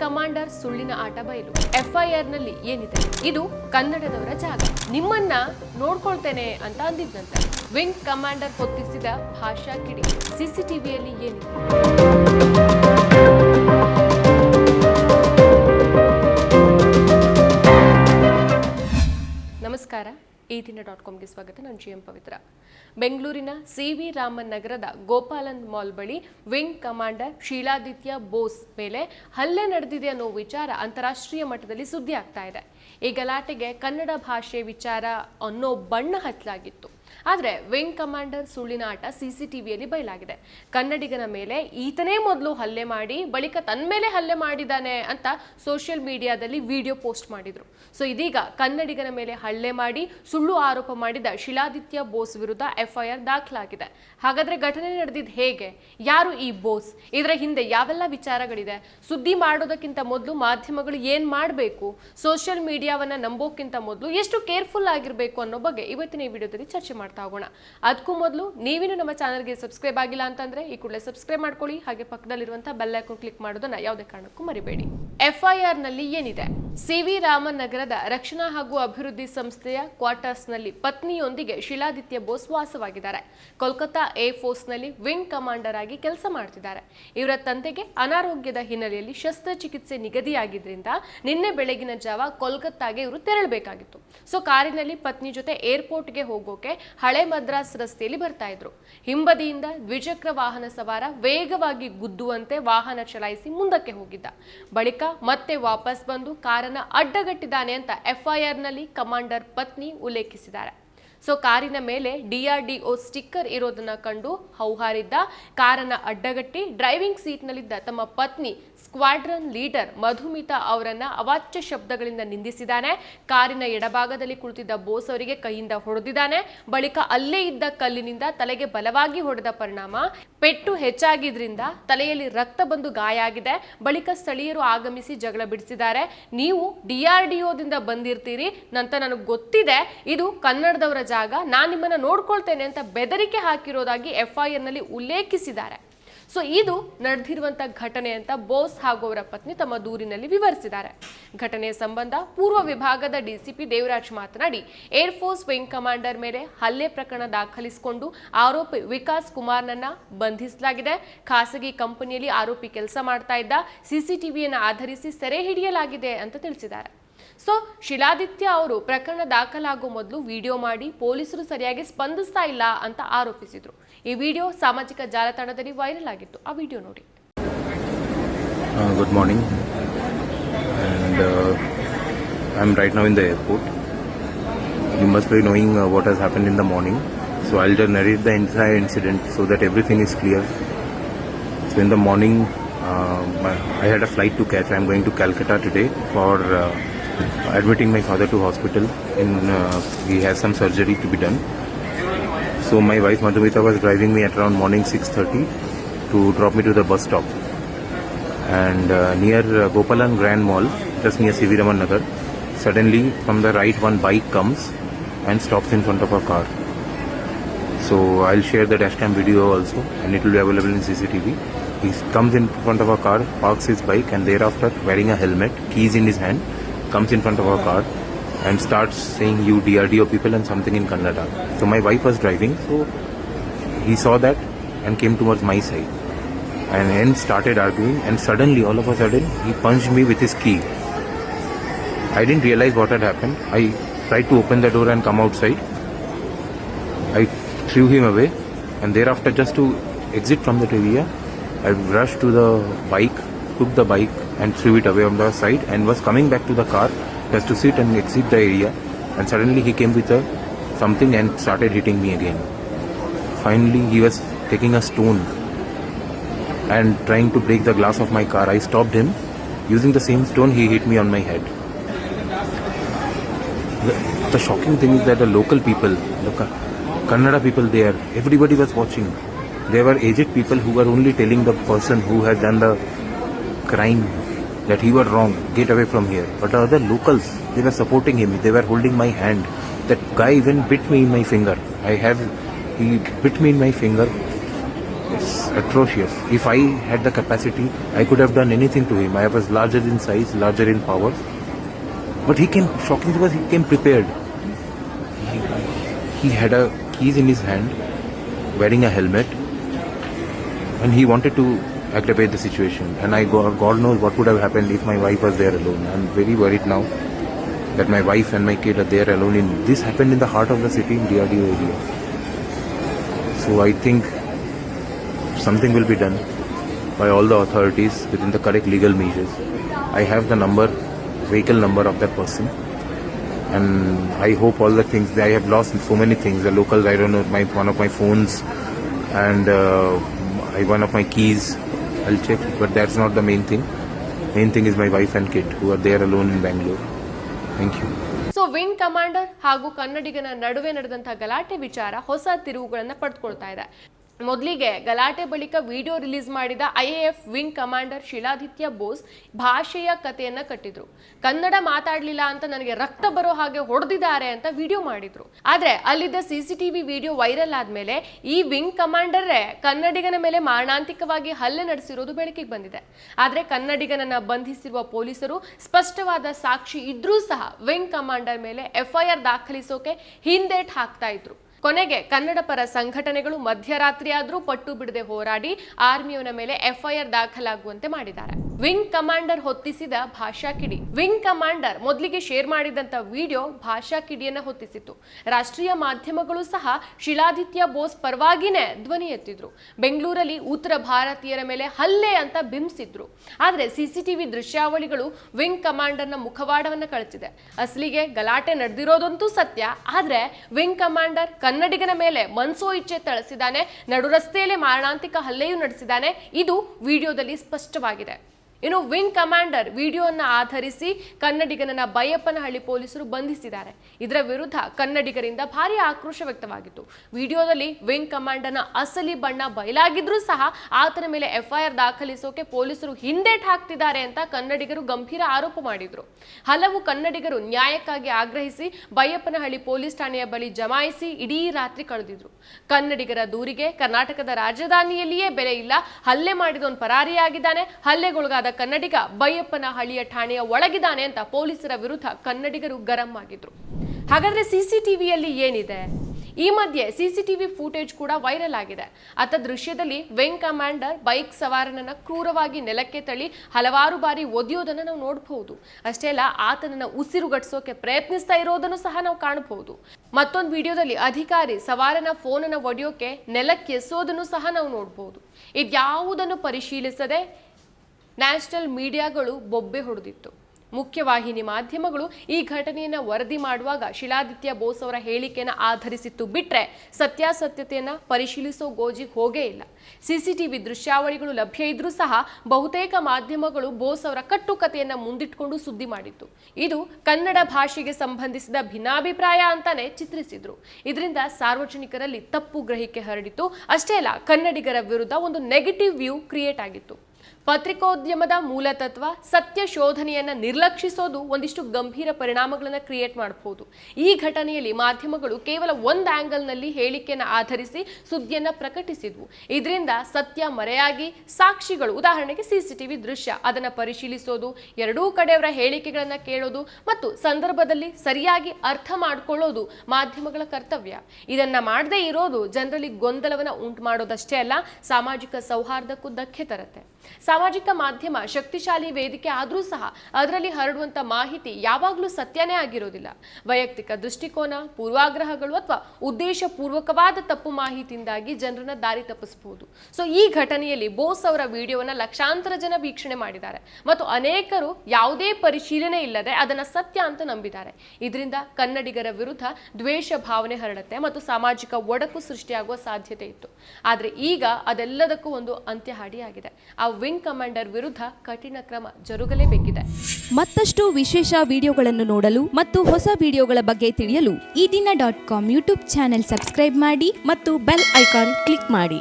Commander ಸುಳ್ಳಿನ ಆಟ ಬಯಲು ಎಫ್ಐಆರ್ನಲ್ಲಿ ಏನಿದೆ? ಇದು ಕನ್ನಡದವರ ಜಾಗ. ನಿಮ್ಮನ್ನ ನೋಡ್ಕೊಳ್ತೇನೆ ಅಂತ ಅಂದಿದ್ದಂತೆ ವಿಂಗ್ ಕಮಾಂಡರ್ ಹೊತ್ತಿಸಿದ ಭಾಷಾ ಕಿಡಿ. ಸಿಸಿಟಿವಿಯಲ್ಲಿ ಏನಿದೆ? ನಮಸ್ಕಾರ. ಈ ದಿನ ಡಾಟ್ ಕಾಮ್ಗೆ ಸ್ವಾಗತ. ನಾನು ಜಿ ಎಂ ಪವಿತ್ರ. ಬೆಂಗಳೂರಿನ ಸಿ ವಿ ರಾಮನ್ ನಗರದ ಗೋಪಾಲನ್ ಮಾಲ್ ಬಳಿ ವಿಂಗ್ ಕಮಾಂಡರ್ ಶೀಲಾದಿತ್ಯ ಬೋಸ್ ಮೇಲೆ ಹಲ್ಲೆ ನಡೆದಿದೆ ಅನ್ನೋ ವಿಚಾರ ಅಂತಾರಾಷ್ಟ್ರೀಯ ಮಟ್ಟದಲ್ಲಿ ಸುದ್ದಿ ಆಗ್ತಾ ಇದೆ. ಈ ಗಲಾಟೆಗೆ ಕನ್ನಡ ಭಾಷೆ ವಿಚಾರ ಅನ್ನೋ ಬಣ್ಣ ಹಚ್ಚಲಾಗಿತ್ತು ಆದರೆ ವಿಂಗ್ ಕಮಾಂಡರ್ ಸುಳ್ಳಿನ ಆಟ ಸಿಸಿಟಿವಿಯಲ್ಲಿ ಬಯಲಾಗಿದೆ. ಕನ್ನಡಿಗನ ಮೇಲೆ ಈತನೇ ಮೊದಲು ಹಲ್ಲೆ ಮಾಡಿ, ಬಳಿಕ ತನ್ನ ಮೇಲೆ ಹಲ್ಲೆ ಮಾಡಿದ್ದಾನೆ ಅಂತ ಸೋಷಿಯಲ್ ಮೀಡಿಯಾದಲ್ಲಿ ವಿಡಿಯೋ ಪೋಸ್ಟ್ ಮಾಡಿದ್ರು. ಸೊ ಇದೀಗ ಕನ್ನಡಿಗನ ಮೇಲೆ ಹಲ್ಲೆ ಮಾಡಿ, ಸುಳ್ಳು ಆರೋಪ ಮಾಡಿದ ಶಿಲಾದಿತ್ಯ ಬೋಸ್ ವಿರುದ್ಧ ಎಫ್ಐಆರ್ ದಾಖಲಾಗಿದೆ. ಹಾಗಾದ್ರೆ ಘಟನೆ ನಡೆದಿದ್ದು ಹೇಗೆ? ಯಾರು ಈ ಬೋಸ್? ಇದರ ಹಿಂದೆ ಯಾವೆಲ್ಲ ವಿಚಾರಗಳಿದೆ? ಸುದ್ದಿ ಮಾಡೋದಕ್ಕಿಂತ ಮೊದಲು ಮಾಧ್ಯಮಗಳು ಏನ್ ಮಾಡಬೇಕು? ಸೋಷಿಯಲ್ ಮೀಡಿಯಾವನ್ನ ನಂಬೋಕ್ಕಿಂತ ಮೊದಲು ಎಷ್ಟು ಕೇರ್ಫುಲ್ ಆಗಿರಬೇಕು ಅನ್ನೋ ಬಗ್ಗೆ ಇವತ್ತಿನ ಈ ವಿಡಿಯೋದಲ್ಲಿ ಚರ್ಚೆ ಮಾಡ್ತಾ ಹೋಗೋಣ. ಅದಕ್ಕೂ ಮೊದಲು ನೀವಿನ್ನು ನಮ್ಮ ಚಾನಲ್ಗೆ ಸಬ್ಸ್ಕ್ರೈಬ್ ಆಗಿಲ್ಲ ಅಂತಂದ್ರೆ ಈ ಕೂಡಲೇ ಸಬ್ಸ್ಕ್ರೈಬ್ ಮಾಡ್ಕೊಳ್ಳಿ. ಹಾಗೆ ಪಕ್ಕದಲ್ಲಿರುವಂತಹ ಬೆಲ್ ಕ್ಲಿಕ್ ಮಾಡೋದನ್ನ ಯಾವುದೇ ಕಾರಣಕ್ಕೂ ಮರಿಬೇಡಿ. ಎಫ್ಐಆರ್ನಲ್ಲಿ ಏನಿದೆ? ಸಿ ವಿ ರಾಮನ್ ನಗರದ ರಕ್ಷಣಾ ಹಾಗೂ ಅಭಿವೃದ್ಧಿ ಸಂಸ್ಥೆಯ ಕ್ವಾರ್ಟರ್ಸ್ನಲ್ಲಿ ಪತ್ನಿಯೊಂದಿಗೆ ಶಿಲಾದಿತ್ಯ ಬೋಸ್ ವಾಸವಾಗಿದ್ದಾರೆ. ಕೋಲ್ಕತ್ತಾ ಏರ್ ಫೋರ್ಸ್ನಲ್ಲಿ ವಿಂಗ್ ಕಮಾಂಡರ್ ಆಗಿ ಕೆಲಸ ಮಾಡ್ತಿದ್ದಾರೆ. ಇವರ ತಂದೆಗೆ ಅನಾರೋಗ್ಯದ ಹಿನ್ನೆಲೆಯಲ್ಲಿ ಶಸ್ತ್ರಚಿಕಿತ್ಸೆ ನಿಗದಿಯಾಗಿದ್ದರಿಂದ ನಿನ್ನೆ ಬೆಳಗಿನ ಜಾವ ಕೋಲ್ಕತ್ತಾಗೆ ಇವರು ತೆರಳಬೇಕಾಗಿತ್ತು. ಸೊ ಕಾರಿನಲ್ಲಿ ಪತ್ನಿ ಜೊತೆ ಏರ್ಪೋರ್ಟ್ಗೆ ಹೋಗೋಕೆ ಹಳೆ ಮದ್ರಾಸ್ ರಸ್ತೆಯಲ್ಲಿ ಬರ್ತಾ ಇದ್ರು. ಹಿಂಬದಿಯಿಂದ ದ್ವಿಚಕ್ರ ವಾಹನ ಸವಾರ ವೇಗವಾಗಿ ಗುದ್ದುವಂತೆ ವಾಹನ ಚಲಾಯಿಸಿ ಮುಂದಕ್ಕೆ ಹೋಗಿದ್ದ. ಬಳಿಕ ಮತ್ತೆ ವಾಪಸ್ ಬಂದು ಕಾರನ್ನ ಅಡ್ಡಗಟ್ಟಿದ್ದಾನೆ ಅಂತ ಎಫ್ಐಆರ್ನಲ್ಲಿ ಕಮಾಂಡರ್ ಪತ್ನಿ ಉಲ್ಲೇಖಿಸಿದ್ದಾರೆ. ಸೊ ಕಾರಿನ ಮೇಲೆ ಡಿಆರ್ಡಿಒ ಸ್ಟಿಕ್ಕರ್ ಇರೋದನ್ನ ಕಂಡು ಹೌಹಾರಿದ್ದ ಕಾರನ್ನ ಅಡ್ಡಗಟ್ಟಿ ಡ್ರೈವಿಂಗ್ ಸೀಟ್ನಲ್ಲಿದ್ದ ತಮ್ಮ ಪತ್ನಿ ಸ್ಕ್ವಾಡ್ರನ್ ಲೀಡರ್ ಮಧುಮಿತಾ ಅವರನ್ನ ಅವಾಚ್ಯ ಶಬ್ದಗಳಿಂದ ನಿಂದಿಸಿದ್ದಾನೆ. ಕಾರಿನ ಎಡಭಾಗದಲ್ಲಿ ಕುಳಿತಿದ್ದ ಬೋಸ್ ಅವರಿಗೆ ಕೈಯಿಂದ ಹೊಡೆದಿದ್ದಾನೆ. ಬಳಿಕ ಅಲ್ಲೇ ಇದ್ದ ಕಲ್ಲಿನಿಂದ ತಲೆಗೆ ಬಲವಾಗಿ ಹೊಡೆದ ಪರಿಣಾಮ ಪೆಟ್ಟು ಹೆಚ್ಚಾಗಿದ್ರಿಂದ ತಲೆಯಲ್ಲಿ ರಕ್ತ ಬಂದು ಗಾಯ ಆಗಿದೆ. ಬಳಿಕ ಸ್ಥಳೀಯರು ಆಗಮಿಸಿ ಜಗಳ ಬಿಡಿಸಿದ್ದಾರೆ. ನೀವು ಡಿಆರ್ಡಿಒದಿಂದ ಬಂದಿರ್ತೀರಿ. ನಂತ ನನಗೆ ಗೊತ್ತಿದೆ, ಇದು ಕನ್ನಡದವರ ಜಾಗ ನಾನು ನಿಮ್ಮನ್ನ ನೋಡ್ಕೊಳ್ತೇನೆ ಅಂತ ಬೆದರಿಕೆ ಹಾಕಿರೋದಾಗಿ ಎಫ್ ಐ ನಲ್ಲಿ ಉಲ್ಲೇಖಿಸಿದ್ದಾರೆ. ಸೊ ಇದು ನಡೆದಿರುವಂಥ ಘಟನೆ ಅಂತ ಬೋಸ್ ಹಾಗೂ ಅವರ ಪತ್ನಿ ತಮ್ಮ ದೂರಿನಲ್ಲಿ ವಿವರಿಸಿದ್ದಾರೆ. ಘಟನೆಯ ಸಂಬಂಧ ಪೂರ್ವ ವಿಭಾಗದ ಡಿಸಿಪಿ ದೇವರಾಜ್ ಮಾತನಾಡಿ ಏರ್ ಫೋರ್ಸ್ ವಿಂಗ್ ಕಮಾಂಡರ್ ಮೇಲೆ ಹಲ್ಲೆ ಪ್ರಕರಣ ದಾಖಲಿಸಿಕೊಂಡು ಆರೋಪಿ ವಿಕಾಸ್ ಕುಮಾರ್ನನ್ನ ಬಂಧಿಸಲಾಗಿದೆ. ಖಾಸಗಿ ಕಂಪನಿಯಲ್ಲಿ ಆರೋಪಿ ಕೆಲಸ ಮಾಡ್ತಾ ಇದ್ದ ಸಿಸಿಟಿವಿಯನ್ನು ಆಧರಿಸಿ ಸೆರೆ ಹಿಡಿಯಲಾಗಿದೆ ಅಂತ ತಿಳಿಸಿದ್ದಾರೆ. ಸೊ ಶಿಲಾದಿತ್ಯ ಅವರು ಪ್ರಕರಣ ದಾಖಲಾಗುವ ಮೊದಲು ವಿಡಿಯೋ ಮಾಡಿ ಪೊಲೀಸರು ಸರಿಯಾಗಿ ಸ್ಪಂದಿಸ್ತಾ ಇಲ್ಲ ಅಂತ ಆರೋಪಿಸಿದ್ರು ಈ ವಿಡಿಯೋ ಸಾಮಾಜಿಕ ಜಾಲತಾಣದಲ್ಲಿ ವೈರಲ್ ಆಗಿತ್ತು ಆ ವಿಡಿಯೋ ನೋಡಿ good morning morning, and uh, I'm right now in the airport. You must be knowing uh, what has happened in the morning, so I'll just narrate the entire incident so that everything is clear. So in the morning, uh, my- I had a flight to catch. I'm going admitting my father to hospital. and uh, he has some surgery to be done. So my wife Madhumita was driving me at around morning 6:30 to drop me to the bus stop and uh, near uh, Gopalan Grand Mall, just near CV Nagar, suddenly from the right one bike comes and stops in front of our car. So I'll share the dashcam video also and it will be available in CCTV. He comes in front of our car, parks his bike and thereafter wearing a helmet, keys in his hand, comes in front of our car and starts saying you DRDO people and something in Kannada. So my wife was driving, so he saw that and came towards my side. And then started arguing and suddenly all of a sudden he punched me with his key. I didn't realize what had happened. I tried to open the door and come outside. I threw him away and thereafter just to exit from that area i rushed to the bike took the bike and threw it away on the side and was coming back to the car just to sit and exit the area and suddenly he came with a something and started hitting me again finally he was taking a stone and trying to break the glass of my car. I stopped him. Using the same stone, he hit me on my head. The, the shocking thing is that the local people, the Ka- Kannada people there, everybody was watching. There were aged people who were only telling the person who had done the crime that he was wrong, get away from here. But the other locals, they were supporting him. They were holding my hand. That guy even bit me in my finger. I have, he bit me in my finger It's atrocious. If I had the capacity, I could have done anything to him. I was larger in size, larger in power. But he came shocking because he came prepared. He, he had a keys in his hand, wearing a helmet, and he wanted to aggravate the situation. And I God, God knows what would have happened if my wife was there alone. I'm very worried now that my wife and my kid are there alone. In this happened in the heart of the city, in DRDO area. So I think something will be done by all the authorities within the correct legal measures. I have the number, vehicle number of that person, and I hope all the things. I have lost so many things. The locals, I don't know, my one of my phones, and uh, one of my keys. I'll check, but that's not the main thing. Main thing is my wife and kid who are there alone in Bangalore. Thank you. So wing commander ಹಾಗೂ ಕನ್ನಡಿಗನ ನಡುವೆ ನಡೆದಂತಹ ಗಲಾಟೆ ವಿಚಾರ ಹೊಸ ತಿರುವುಗಳನ್ನು ಪಡೆದುಕೊಳ್ತಾ ಇದೆ ಮೊದಲಿಗೆ ಗಲಾಟೆ ಬಳಿಕ ವಿಡಿಯೋ ರಿಲೀಸ್ ಮಾಡಿದ IAF wing commander Shiladitya Bose ಭಾಷೆಯ ಕಥೆಯನ್ನ ಕಟ್ಟಿದ್ರು. ಕನ್ನಡ ಮಾತಾಡಲಿಲ್ಲ ಅಂತ ನನಗೆ ರಕ್ತ ಬರೋ ಹಾಗೆ ಹೊಡೆದಿದ್ದಾರೆ ಅಂತ ವಿಡಿಯೋ ಮಾಡಿದ್ರು. ಆದ್ರೆ ಅಲ್ಲಿದ್ದ ಸಿಸಿಟಿವಿ ವಿಡಿಯೋ ವೈರಲ್ ಆದ್ಮೇಲೆ ಈ ವಿಂಗ್ ಕಮಾಂಡರೇ ಕನ್ನಡಿಗನ ಮೇಲೆ ಮಾರಣಾಂತಿಕವಾಗಿ ಹಲ್ಲೆ ನಡೆಸಿರೋದು ಬೆಳಕಿಗೆ ಬಂದಿದೆ. ಆದ್ರೆ ಕನ್ನಡಿಗನನ್ನ ಬಂಧಿಸಿರುವ ಪೊಲೀಸರು ಸ್ಪಷ್ಟವಾದ ಸಾಕ್ಷಿ ಇದ್ರೂ ಸಹ ವಿಂಗ್ ಕಮಾಂಡರ್ ಮೇಲೆ ಎಫ್ಐಆರ್ ದಾಖಲಿಸೋಕೆ ಹಿಂದೇಟ್ ಹಾಕ್ತಾ ಇದ್ರು. ಕೊನೆಗೆ ಕನ್ನಡ ಪರ ಸಂಘಟನೆಗಳು ಮಧ್ಯರಾತ್ರಿಯಾದರೂ ಪಟ್ಟು ಬಿಡದೆ ಹೋರಾಡಿ ಆರ್ಮಿಯವನ ಮೇಲೆ ಎಫ್ಐಆರ್ ದಾಖಲಾಗುವಂತೆ ಮಾಡಿದ್ದಾರೆ. ವಿಂಗ್ ಕಮಾಂಡರ್ ಹೊತ್ತಿಸಿದ ಭಾಷಾ ಕಿಡಿ. ವಿಂಗ್ ಕಮಾಂಡರ್ ಮೊದಲಿಗೆ ಶೇರ್ ಮಾಡಿದಂತ ವಿಡಿಯೋ ಭಾಷಾ ಕಿಡಿಯನ್ನ ಹೊತ್ತಿಸಿತ್ತು. ರಾಷ್ಟ್ರೀಯ ಮಾಧ್ಯಮಗಳು ಸಹ ಶಿಲಾದಿತ್ಯ ಬೋಸ್ ಪರವಾಗಿನೇ ಧ್ವನಿ ಎತ್ತಿದ್ರು. ಬೆಂಗಳೂರಲ್ಲಿ ಉತ್ತರ ಭಾರತೀಯರ ಮೇಲೆ ಹಲ್ಲೆ ಅಂತ ಬಿಂಬಿಸಿದ್ರು. ಆದ್ರೆ ಸಿಸಿಟಿವಿ ದೃಶ್ಯಾವಳಿಗಳು ವಿಂಗ್ ಕಮಾಂಡರ್ನ ಮುಖವಾಡವನ್ನ ಕಳಿಸಿದೆ ಅಸಲಿಗೆ ಗಲಾಟೆ ನಡೆದಿರೋದಂತೂ ಸತ್ಯ. ಆದ್ರೆ ವಿಂಗ್ ಕಮಾಂಡರ್ ಕನ್ನಡಿಗನ ಮೇಲೆ ಮನ್ಸೋ ಇಚ್ಛೆ ತಳಿಸಿದ್ದಾನೆ ನಡು ರಸ್ತೆಯಲ್ಲೇ ಮಾರಣಾಂತಿಕ ಹಲ್ಲೆಯೂ ನಡೆಸಿದಾನೆ. ಇದು ವಿಡಿಯೋದಲ್ಲಿ ಸ್ಪಷ್ಟವಾಗಿದೆ. ಇನ್ನು ವಿಂಗ್ ಕಮಾಂಡರ್ ವಿಡಿಯೋನ ಆಧರಿಸಿ ಕನ್ನಡಿಗನನ್ನ ಬೈಯಪ್ಪನಹಳ್ಳಿ ಪೊಲೀಸರು ಬಂಧಿಸಿದ್ದಾರೆ. ಇದರ ವಿರುದ್ಧ ಕನ್ನಡಿಗರಿಂದ ಭಾರಿ ಆಕ್ರೋಶ ವ್ಯಕ್ತವಾಗಿತ್ತು. ವಿಡಿಯೋದಲ್ಲಿ ವಿಂಗ್ ಕಮಾಂಡರ್ನ ಅಸಲಿ ಬಣ್ಣ ಬಯಲಾಗಿದ್ರೂ ಸಹ ಆತನ ಮೇಲೆ ಎಫ್ಐಆರ್ ದಾಖಲಿಸೋಕೆ ಪೊಲೀಸರು ಹಿಂದೇಟ್ ಹಾಕ್ತಿದ್ದಾರೆ ಅಂತ ಕನ್ನಡಿಗರು ಗಂಭೀರ ಆರೋಪ ಮಾಡಿದ್ರು. ಹಲವು ಕನ್ನಡಿಗರು ನ್ಯಾಯಕ್ಕಾಗಿ ಆಗ್ರಹಿಸಿ ಬೈಯಪ್ಪನಹಳ್ಳಿ ಪೊಲೀಸ್ ಠಾಣೆಯ ಬಳಿ ಜಮಾಯಿಸಿ ಇಡೀ ರಾತ್ರಿ ಕಳೆದಿದ್ರು. ಕನ್ನಡಿಗರ ದೂರಿಗೆ ಕರ್ನಾಟಕದ ರಾಜಧಾನಿಯಲ್ಲಿಯೇ ಬೆಲೆ ಇಲ್ಲ. ಹಲ್ಲೆ ಮಾಡಿದವನು ಪರಾರಿಯಾಗಿದ್ದಾನೆ. ಹಲ್ಲೆಗೊಳಗಾದ ಕನ್ನಡಿಗ ಬೈಯಪ್ಪನ ಹಳ್ಳಿಯ ಠಾಣೆಯ ಒಳಗಿದ್ದಾನೆ ಅಂತ ಪೊಲೀಸರ ವಿರುದ್ಧ ಕನ್ನಡಿಗರು ಗರಂ ಆಗಿದ್ರು. ಹಾಗಾದ್ರೆ ಸಿಸಿಟಿವಿಯಲ್ಲಿ ಏನಿದೆ? ಈ ಮಧ್ಯೆ ಸಿಸಿಟಿವಿ ಫೂಟೇಜ್ ಕೂಡ ವೈರಲ್ ಆಗಿದೆ. ಆತ ದೃಶ್ಯದಲ್ಲಿ ವೆಂಗ್ ಕಮಾಂಡರ್ ಬೈಕ್ ಸವಾರನನ್ನ ಕ್ರೂರವಾಗಿ ನೆಲಕ್ಕೆ ತಳ್ಳಿ ಹಲವಾರು ಬಾರಿ ಒದೆಯೋದನ್ನ ನಾವು ನೋಡಬಹುದು. ಅಷ್ಟೇ ಅಲ್ಲ, ಆತನನ್ನ ಉಸಿರುಗಟ್ಟಿಸೋಕೆ ಪ್ರಯತ್ನಿಸ್ತಾ ಇರೋದನ್ನು ಸಹ ನಾವು ಕಾಣಬಹುದು. ಮತ್ತೊಂದು ವಿಡಿಯೋದಲ್ಲಿ ಅಧಿಕಾರಿ ಸವಾರನ ಫೋನನ್ನ ಒಡೆಯೋಕೆ ನೆಲಕ್ಕೆ ಎಸೋದನ್ನು ಸಹ ನಾವು ನೋಡಬಹುದು. ಇದ್ಯಾವುದನ್ನು ಪರಿಶೀಲಿಸದೆ ನ್ಯಾಷನಲ್ ಮೀಡಿಯಾಗಳು ಬೊಬ್ಬೆ ಹೊಡೆದಿತ್ತು. ಮುಖ್ಯವಾಹಿನಿ ಮಾಧ್ಯಮಗಳು ಈ ಘಟನೆಯನ್ನು ವರದಿ ಮಾಡುವಾಗ ಶಿಲಾದಿತ್ಯ ಬೋಸ್ ಅವರ ಹೇಳಿಕೆಯನ್ನು ಆಧರಿಸಿತ್ತು ಬಿಟ್ಟರೆ ಸತ್ಯಾಸತ್ಯತೆಯನ್ನು ಪರಿಶೀಲಿಸೋ ಗೋಜಿಗೆ ಹೋಗೇ ಇಲ್ಲ. ಸಿಸಿಟಿವಿ ದೃಶ್ಯಾವಳಿಗಳು ಲಭ್ಯ ಇದ್ರೂ ಸಹ ಬಹುತೇಕ ಮಾಧ್ಯಮಗಳು ಬೋಸ್ ಅವರ ಕಟ್ಟುಕತೆಯನ್ನು ಮುಂದಿಟ್ಕೊಂಡು ಸುದ್ದಿ ಮಾಡಿತ್ತು ಇದು ಕನ್ನಡ ಭಾಷೆಗೆ ಸಂಬಂಧಿಸಿದ ಭಿನ್ನಾಭಿಪ್ರಾಯ ಅಂತಾನೆ ಚಿತ್ರಿಸಿದ್ರು. ಇದರಿಂದ ಸಾರ್ವಜನಿಕರಲ್ಲಿ ತಪ್ಪು ಗ್ರಹಿಕೆ ಹರಡಿತು. ಅಷ್ಟೇ ಅಲ್ಲ, ಕನ್ನಡಿಗರ ವಿರುದ್ಧ ಒಂದು ನೆಗೆಟಿವ್ ವ್ಯೂ ಕ್ರಿಯೇಟ್ ಆಗಿತ್ತು. ಪತ್ರಿಕೋದ್ಯಮದ ಮೂಲತತ್ವ ಸತ್ಯ ಶೋಧನೆಯನ್ನ ನಿರ್ಲಕ್ಷಿಸೋದು ಒಂದಿಷ್ಟು ಗಂಭೀರ ಪರಿಣಾಮಗಳನ್ನು ಕ್ರಿಯೇಟ್ ಮಾಡಬಹುದು ಈ ಘಟನೆಯಲ್ಲಿ ಮಾಧ್ಯಮಗಳು ಕೇವಲ ಒಂದು ಆಂಗಲ್ನಲ್ಲಿ ಹೇಳಿಕೆಯನ್ನು ಆಧರಿಸಿ ಸುದ್ದಿಯನ್ನ ಪ್ರಕಟಿಸಿದ್ವು. ಇದರಿಂದ ಸತ್ಯ ಮರೆಯಾಗಿ ಸಾಕ್ಷಿಗಳು, ಉದಾಹರಣೆಗೆ ಸಿಸಿಟಿವಿ ದೃಶ್ಯ, ಅದನ್ನು ಪರಿಶೀಲಿಸೋದು, ಎರಡೂ ಕಡೆಯವರ ಹೇಳಿಕೆಗಳನ್ನು ಕೇಳೋದು ಮತ್ತು ಸಂದರ್ಭದಲ್ಲಿ ಸರಿಯಾಗಿ ಅರ್ಥ ಮಾಡಿಕೊಳ್ಳೋದು ಮಾಧ್ಯಮಗಳ ಕರ್ತವ್ಯ. ಇದನ್ನ ಮಾಡದೇ ಇರೋದು ಜನರಲ್ಲಿ ಗೊಂದಲವನ್ನ ಉಂಟು ಮಾಡೋದಷ್ಟೇ ಅಲ್ಲ, ಸಾಮಾಜಿಕ ಸೌಹಾರ್ದಕ್ಕೂ ಧಕ್ಕೆ ತರುತ್ತೆ. ಸಾಮಾಜಿಕ ಮಾಧ್ಯಮ ಶಕ್ತಿಶಾಲಿ ವೇದಿಕೆ ಆದರೂ ಸಹ ಅದರಲ್ಲಿ ಹರಡುವಂತ ಮಾಹಿತಿ ಯಾವಾಗಲೂ ಸತ್ಯನೇ ಆಗಿರೋದಿಲ್ಲ. ವೈಯಕ್ತಿಕ ದೃಷ್ಟಿಕೋನ, ಪೂರ್ವಾಗ್ರಹಗಳು ಅಥವಾ ಉದ್ದೇಶಪೂರ್ವಕವಾದ ತಪ್ಪು ಮಾಹಿತಿಯಿಂದಾಗಿ ಜನರನ್ನ ದಾರಿ ತಪ್ಪಿಸಬಹುದು. ಸೊ ಈ ಘಟನೆಯಲ್ಲಿ ಬೋಸ್ ಅವರ ವಿಡಿಯೋವನ್ನ ಲಕ್ಷಾಂತರ ಜನ ವೀಕ್ಷಣೆ ಮಾಡಿದ್ದಾರೆ. ಮತ್ತು ಅನೇಕರು ಯಾವುದೇ ಪರಿಶೀಲನೆ ಇಲ್ಲದೆ ಅದನ್ನ ಸತ್ಯ ಅಂತ ನಂಬಿದ್ದಾರೆ. ಇದರಿಂದ ಕನ್ನಡಿಗರ ವಿರುದ್ಧ ದ್ವೇಷ ಭಾವನೆ ಹರಡುತ್ತೆ ಮತ್ತು ಸಾಮಾಜಿಕ ಒಡಕು ಸೃಷ್ಟಿಯಾಗುವ ಸಾಧ್ಯತೆ ಇತ್ತು. ಆದ್ರೆ ಈಗ ಅದೆಲ್ಲದಕ್ಕೂ ಒಂದು ಅಂತ್ಯ ಹಾಡಿಯಾಗಿದೆ ಆ ವಿಂಗ್ ಕಮಾಂಡರ್ ವಿರುದ್ಧ ಕಠಿಣ ಕ್ರಮ ಜರುಗಲೇಬೇಕಿದೆ. ಮತ್ತಷ್ಟು ವಿಶೇಷ ವಿಡಿಯೋಗಳನ್ನು ನೋಡಲು ಮತ್ತು ಹೊಸ ವಿಡಿಯೋಗಳ ಬಗ್ಗೆ ತಿಳಿಯಲು ಈ ದಿನ dot com YouTube channel subscribe ಮಾಡಿ ಮತ್ತು ಬೆಲ್ ಐಕಾನ್ ಕ್ಲಿಕ್ ಮಾಡಿ.